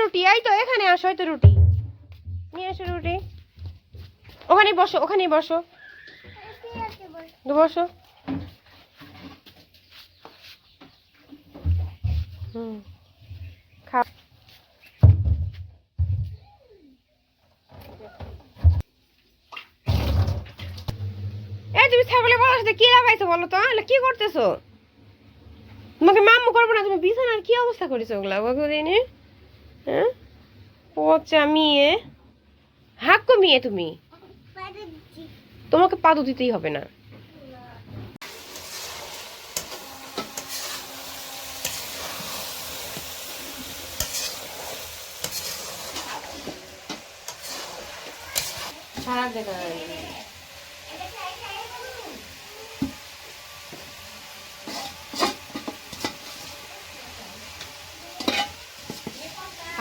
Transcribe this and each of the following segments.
রুটি, এই তো এখানে আসো এই তো রুটি। নিয়ে আসো রুটি। ওখানে বসো, ওখানেই বসো। তো বসো। হুম। তুমি ছাগলের বলার সাথে কি লাগাইছো বলো তো? কি করতেছো? তোমাকে মাম্মু করব না, তুমি বিছানার কি অবস্থা করেছ ওগুলা? ওগুলো হ্যাঁ? আচ্ছা মেয়ে হাক্ক মেয়ে তুমি। তোমাকে পাদু দিতেই হবে না। সারা দেখা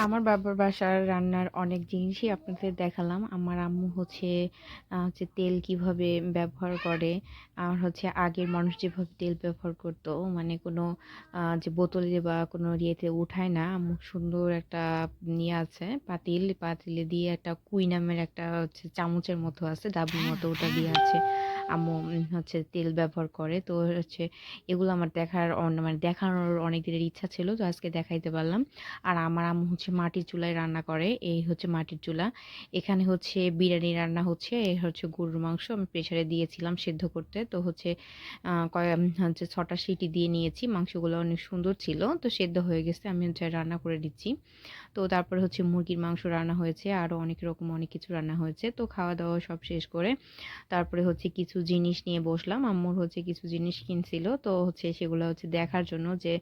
আমার বাবার বাসার রান্নার অনেক জিনিসই আপনাদের দেখালাম। আমার আম্মু হচ্ছে হচ্ছে তেল কীভাবে ব্যবহার করে, আর হচ্ছে আগের মানুষ যেভাবে তেল ব্যবহার করতো মানে কোনো যে বোতলে বা কোনো ইয়েতে উঠায় না। আম্মু সুন্দর একটা নিয়ে আছে, পাতিল, পাতিলে দিয়ে একটা কুই নামের একটা হচ্ছে চামচের মতো আছে ডাবের মতো ওটা দিয়ে আছে। আম্মু হচ্ছে তেল ব্যবহার করে। তো হচ্ছে এগুলো আমার দেখার মানে দেখানোর অনেক দিনের ইচ্ছা ছিল, তো আজকে দেখাইতে পারলাম। আর আমার আম্মু হচ্ছে মাটির চুলায় রান্না করে, এই হচ্ছে মাটির চুলা। এখানে হচ্ছে বিরিয়ানি রান্না হচ্ছে এই হচ্ছে গরুর মাংস। আমি প্রেসারে দিয়েছিলাম সেদ্ধ করতে, তো হচ্ছে হচ্ছে ছটা সিটি দিয়ে নিয়েছি, মাংসগুলো অনেক সুন্দর ছিল, তো সেদ্ধ হয়ে গেছে, আমি হচ্ছে রান্না করে দিচ্ছি। তো তারপরে হচ্ছে মুরগির মাংস রান্না হয়েছে আরও অনেক রকম অনেক কিছু রান্না হয়েছে, তো খাওয়া দাওয়া সব শেষ করে তারপরে হচ্ছে কিছু জিনিস নিয়ে বসলাম, আম্মুর হচ্ছে কিছু জিনিস কিনছিল, তো হচ্ছে সেগুলো হচ্ছে দেখার জন্য যে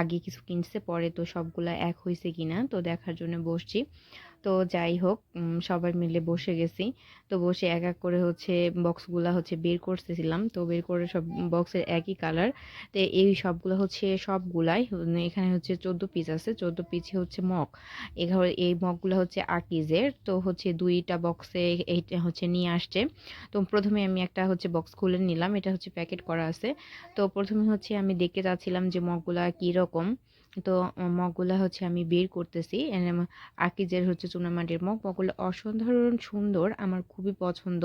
আগে কিছু কিনছে, পরে তো সবগুলা এক হয়েছে কিনা, তো দেখার জন্য বসছি। তো যাই হোক সবাই মিলে বসে গেছি। তো বসে এক এক করে হচ্ছে বক্সগুলা হচ্ছে বের করতেছিলাম। তো বের করে সব বক্সের একই কালার তো এই সবগুলো হচ্ছে সবগুলাই এখানে হচ্ছে চোদ্দ পিস আছে। চোদ্দ পিসে হচ্ছে মগ। এখানে এই মগগুলো হচ্ছে আকিজের। তো হচ্ছে দুইটা বক্সে এইটা হচ্ছে নিয়ে আসছে। তো প্রথমে আমি একটা হচ্ছে বক্স খুলে নিলাম। এটা হচ্ছে প্যাকেট করা আছে। তো প্রথমে হচ্ছে আমি দেখতে চাচ্ছিলাম যে মগগুলা কী রকম তো মগগুলা হচ্ছে আমি বের করতেছি। আকিজের হচ্ছে চুনামাটির মগ। মগগুলো অসাধারণ সুন্দর, আমার খুবই পছন্দ।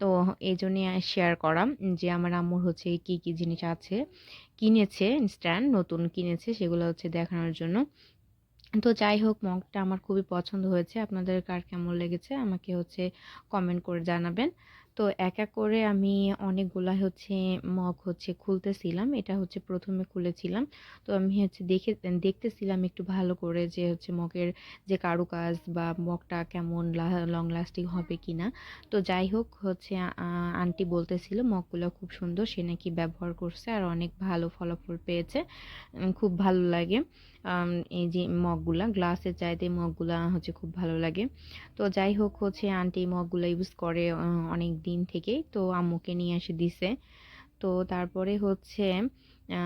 তো এই জন্যে শেয়ার করাম যে আমার আম্মুর হচ্ছে কি কি জিনিস আছে, কিনেছে স্ট্যান্ড নতুন কিনেছে, সেগুলো হচ্ছে দেখানোর জন্য। তো যাই হোক, মগটা আমার খুবই পছন্দ হয়েছে। আপনাদের কার কেমন লেগেছে আমাকে হচ্ছে কমেন্ট করে জানাবেন। তো এক করে আমি অনেকগুলা হচ্ছে মগ হচ্ছে খুলতেছিলাম। এটা হচ্ছে প্রথমে খুলেছিলাম। তো আমি হচ্ছে দেখে, দেখতেছিলাম একটু ভালো করে যে হচ্ছে মগের যে কারুকাজ বা মগটা কেমন লং লাস্টিং হবে কি না তো যাই হোক হচ্ছে আন্টি বলতেছিল মগগুলো খুব সুন্দর, সে নাকি ব্যবহার করছে আর অনেক ভালো ফলাফল পেয়েছে। খুব ভালো লাগে। এই যে মগগুলা, গ্লাসের চাইতে মগগুলা হচ্ছে খুব ভালো লাগে। তো যাই হোক হচ্ছে আন্টি মগগুলো ইউজ করে অনেক দিন থেকেই তো আম্মুকে নিয়ে এসে দিছে। তো তারপরে হচ্ছে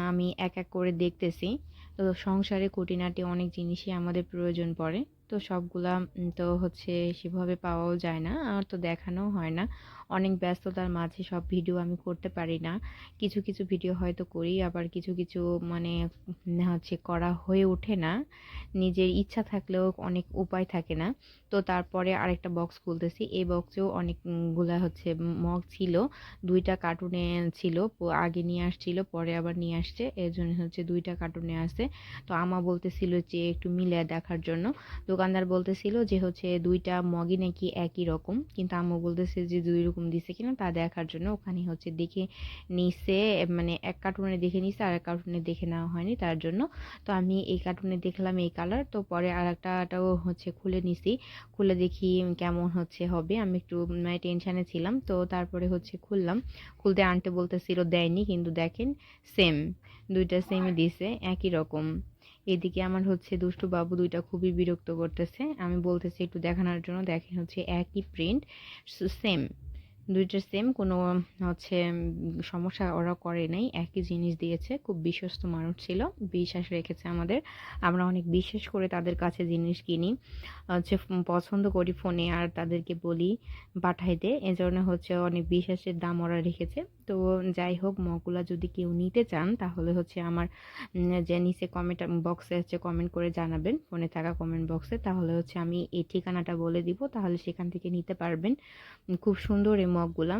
আমি এক এক করে দেখতেছি। তো সংসারে খুঁটিনাটি অনেক জিনিসই আমাদের প্রয়োজন পড়ে। তো সবগুলা তো হচ্ছে সেভাবে পাওয়াও যায় না, আর তো দেখানোও হয় না। অনেক ব্যস্ততার মাঝে সব ভিডিও আমি করতে পারি না। কিছু কিছু ভিডিও হয়তো করি, আবার কিছু কিছু মানে হচ্ছে করা হয়ে ওঠে না। নিজের ইচ্ছা থাকলেও অনেক উপায় থাকে না। তো তারপরে আরেকটা বক্স খুলতেছি। এই বক্সেও অনেকগুলা হচ্ছে মগ ছিল, দুইটা কার্টুনে ছিল আগে নিয়ে আসছিল, পরে আবার নিয়ে আসছে। এর জন্য হচ্ছে দুইটা কার্টুনে আছে। তো আমা বলতেছিল যে একটু মিলে দেখার জন্য। দোকানদার বলতেছিল যে হচ্ছে দুইটা মগই নাকি একই রকম। কিন্তু আম্মু বলতেছে যে দুই রকম দিছে কিনা তা দেখার জন্য ওখানে হচ্ছে দেখে নিছে মানে এক কার্টুনে দেখে নিছে আর এক কার্টুনে দেখে নেওয়া হয়নি তার জন্য। তো আমি এই কার্টুনে দেখলাম এই কালার তো পরে আর একটাটাও হচ্ছে খুলে নিছি। খুলে দেখি কেমন হচ্ছে হবে। আমি একটু মানে টেনশানে ছিলাম তো তারপরে হচ্ছে খুললাম। খুলতে আনতে বলতেছিল দেয়নি কিন্তু দেখেন সেম দুইটা সেমই দিছে একই রকম। এদিকে আমার হচ্ছে দুষ্টু বাবু দুইটা খুবই বিরক্ত করতেছে। আমি বলতেছি একটু দেখানোর জন্য, দেখেন হচ্ছে একই প্রিন্ট সেম দুইটা সেম কোনো, হচ্ছে সমস্যা ওরা করে নাই। একই জিনিস দিয়েছে, খুব বিশ্বস্ত মানুষ ছিল, বিশ্বাস রেখেছে আমাদের। আমরা অনেক বিশ্বাস করে তাদের কাছে জিনিস কিনি। হচ্ছে পছন্দ করি ফোনে আর তাদেরকে বলি পাঠাইতে এজন্য হচ্ছে অনেক বিশ্বাসের দাম ওরা রেখেছে। তো যাই হোক, মগগুলা যদি কেউ নিতে চান, তাহলে হচ্ছে আমার যে নিচে কমেন্ট বক্সে হচ্ছে কমেন্ট করে জানাবেন। ফোনে থাকা কমেন্ট বক্সে তাহলে হচ্ছে আমি এই ঠিকানাটা বলে দিব। তাহলে সেখান থেকে নিতে পারবেন। খুব সুন্দর মগগুলা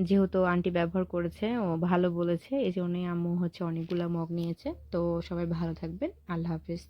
যেহেতু আন্টি ব্যবহার করেছে, ও ভালো বলেছে, এই জন্যই আম্মু হচ্ছে অনেকগুলা মগ নিয়েছে। তো সবাই ভালো থাকবেন। আল্লাহ হাফিজ।